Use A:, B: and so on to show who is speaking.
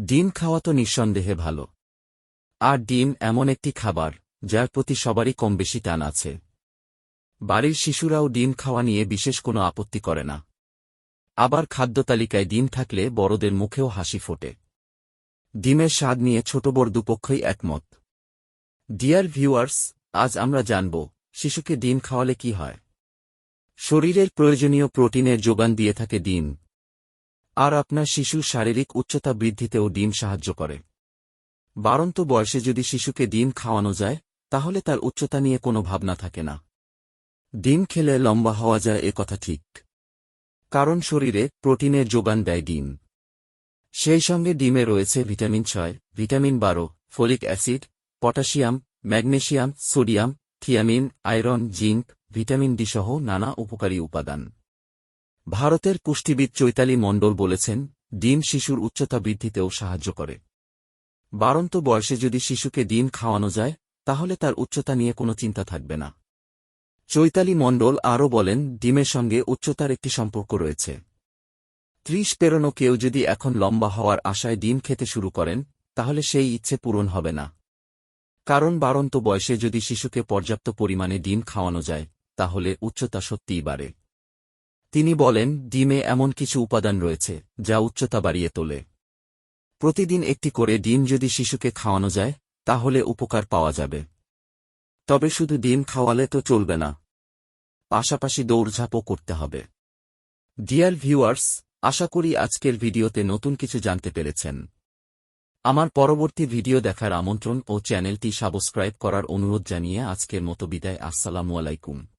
A: ডিম খাওয়া তো নিঃসন্দেহে ভালো। আর ডিম এমন একটি খাবার, যার প্রতি সবারই কম বেশি টান আছে। বাড়ির শিশুরাও ডিম খাওয়া নিয়ে বিশেষ কোনো আপত্তি করে না। আবার খাদ্য তালিকায় ডিম থাকলে বড়দের মুখেও হাসি ফোটে। ডিমের স্বাদ নিয়ে ছোট বড় দুপক্ষই একমত। ডিয়ার ভিউয়ার্স, আজ আমরা জানব, শিশুকে ডিম খাওয়ালে কি হয়? শরীরের প্রয়োজনীয় প্রোটিনের যোগান দিয়ে থাকে ডিম। আর আপনার শিশুর শারীরিক উচ্চতা বৃদ্ধিতেও ডিম সাহায্য করে। বারন্ত বয়সে যদি শিশুকে ডিম খাওয়ানো যায়, তাহলে তার উচ্চতা নিয়ে কোনো ভাবনা থাকে না। ডিম খেলে লম্বা হওয়া যায় এ কথা ঠিক। কারণ শরীরে প্রোটিনের যোগান দেয় ডিম। সেই সঙ্গে ডিমে রয়েছে ভিটামিন ছয়, ভিটামিন বারো, folic acid, potassium, magnesium, sodium, thiamine, iron, zinc, vitamin D সহ নানা উপকারী উপাদান। ভারতের পুষ্টিবিদ চৈতালি মণ্ডল বলেছেন, ডিম শিশুর উচ্চতা বৃদ্ধিতেও সাহায্য করে। বারন্ত বয়সে যদি শিশুকে ডিম খাওয়ানো যায়, তাহলে তার উচ্চতা নিয়ে কোনো চিন্তা থাকবে না। চৈতালি মণ্ডল আরও বলেন, ডিমের সঙ্গে উচ্চতার একটি সম্পর্ক রয়েছে। ত্রিশ পেরোনো কেউ যদি এখন লম্বা হওয়ার আশায় ডিম খেতে শুরু করেন, তাহলে সেই ইচ্ছে পূরণ হবে না। কারণ বারন্ত বয়সে যদি শিশুকে পর্যাপ্ত পরিমাণে ডিম খাওয়ানো যায়, তাহলে উচ্চতা সত্যিই বাড়ে। তিনি বলেন, ডিমে এমন কিছু উপাদান রয়েছে, যা উচ্চতা বাড়িয়ে তোলে। প্রতিদিন একটি করে ডিম যদি শিশুকে খাওয়ানো যায়, তাহলে উপকার পাওয়া যাবে। তবে শুধু ডিম খাওয়ালে তো চলবে না। পাশাপাশি দৌড়ঝাঁপও করতে হবে। ডিয়ার ভিউয়ার্স আশা করি আজকের ভিডিওতে নতুন কিছু জানতে পেরেছেন। আমার পরবর্তী ভিডিও দেখার আমন্ত্রণ ও চ্যানেলটি সাবস্ক্রাইব করার অনুরোধ জানিয়ে আজকের মতো বিদায়, আসসালামু আলাইকুম।